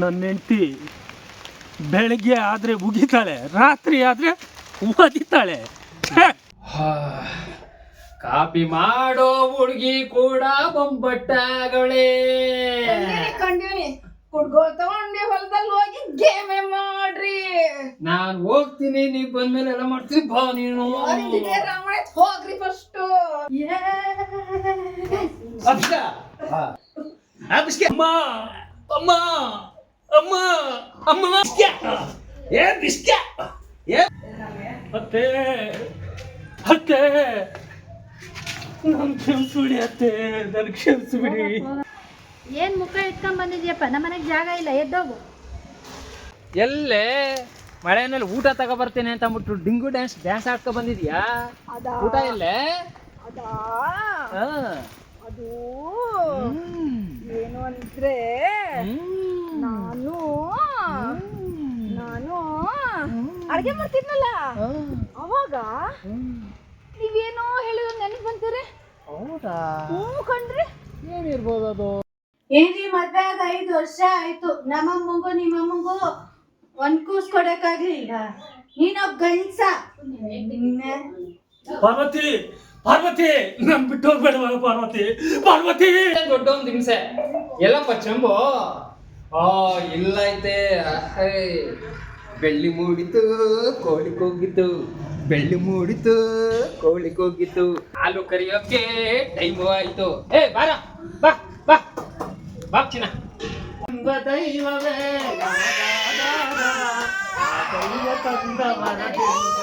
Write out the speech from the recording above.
ನನ್ನ ಹೆಂಡತಿ ಬೆಳಗ್ಗೆ ಆದರೆ ಉಗಿತಾಳೆ ರಾತ್ರಿ ಆದರೆ ಓದಿತಾಳೆ! ಕಾಪಿ ಮಾಡೋ ಹುಡುಗಿ ಕೂಡ ಬೊಂಬಟ್ಟಗಳೇ. ಕಂಡೀನಿ ಕುಡ್ಗೋಲ್ ತಗೊಂಡಿ ಹೊಲದಲ್ಲಿ ಹೋಗಿ ಗೇಮೆ ಮಾಡ್ರಿ. ನಾನ್ ಹೋಗ್ತೀನಿ ನೀ ಬಂದ್ಮೇಲೆ ಎಲ್ಲ ಮಾಡ್ತೀನಿ ಬಾ ನೀನು. ರಮಣ ಹೋಗ್ರಿ ಫಸ್ಟ್ ಅಮ್ಮ ಅಮ್ಮ. ಅಮ್ಮ ಅಮ್ಮ ಏ ಬಿಸ್ಕ ಅತ್ತೆ ಅತ್ತೆ. ನನ್ ಕ್ಷಮಿಸ್ಬಿಡಿ ಅತ್ತೆ ನನ್ ಕ್ಷಮಿಸ್ಬಿಡಿ. ಏನ್ ಮುಖ ಇಟ್ಕೊಂಡ್ ಬಂದಿದ್ಯಪ್ಪ? ನಮ್ಮ ಮನೆಗೆ ಜಾಗ ಇಲ್ಲ ಎದ್ದೋಗು. ಎಲ್ಲೇ? ಮಳೆನಲ್ಲಿ ಊಟ ತಗೋ ಬರ್ತೇನೆ ಅಂತ ಅಂದ್ಬಿಟ್ಟು ಡಿಂಗು ಡ್ಯಾನ್ಸ್ ಡ್ಯಾನ್ಸ್ ಆಡ್ಕೊ ಬಂದಿದ್ಯಾ? ಊಟ ಇಲ್ಲೇ? ಅದಾ. ಏನು ಅಂದ್ರೆ ಹ್ಮ್. ನಾನು ನಾನು ಅಡ್ಗೆ ಮಾಡ್ತಿದ್ನಲ್ಲ? ಅವಾಗ. ನೀವೇನೋ ಹೇಳಿದ್ರು ನೆನಪು ಬಂತೀರಿ? ಹೌದಾ? ಹ್ಞೂ ಕಣ್ರಿ. ಏನಿರ್ಬೋದು ಅದು? ಏನ್ರಿ ಮದ್ವೆ ಆದ ಐದು ವರ್ಷ ಆಯ್ತು. ನಮ್ಮಮ್ಮಗು ನಿಮ್ಮಮ್ಮಗು ಒಂದ್ ಕೂಸ್ ಕೊಡಕ್ಕಾಗ್ಲಿಲ್ಲ ನೀನೊಬ್ಬ ಗಂಡ್ಸ. ಪಾರ್ವತಿ ಪಾರ್ವತಿ ನಮ್ ಬಿಟ್ಟು ಹೋಗ್ಬೇಡ ಪಾರ್ವತಿ? ಪಾರ್ವತಿ! ದೊಡ್ಡ ಒಂದು ಹಿಂಸೆ. ಎಲ್ಲಪ್ಪ ಚಂಬು? ಆ ಇಲ್ಲ ಐತೆ. ಬೆಳ್ಳಿ ಮೂಡಿತು ಕೋಳಿ ಕೂಗಿತು ಬೆಳ್ಳಿ ಮೂಡಿತು ಕೋಳಿ ಕೂಗಿತು ಹಾಲು ಕರಿಯೋಕೆ ಟೈಮು ಆಯ್ತು. ಏ ಬಾರ ಬಾ ಬಾ. ಬಾ ಚಿನ್ನ. ದೈವವೇ ದೈವ ತಂದ ವರದಿಂದ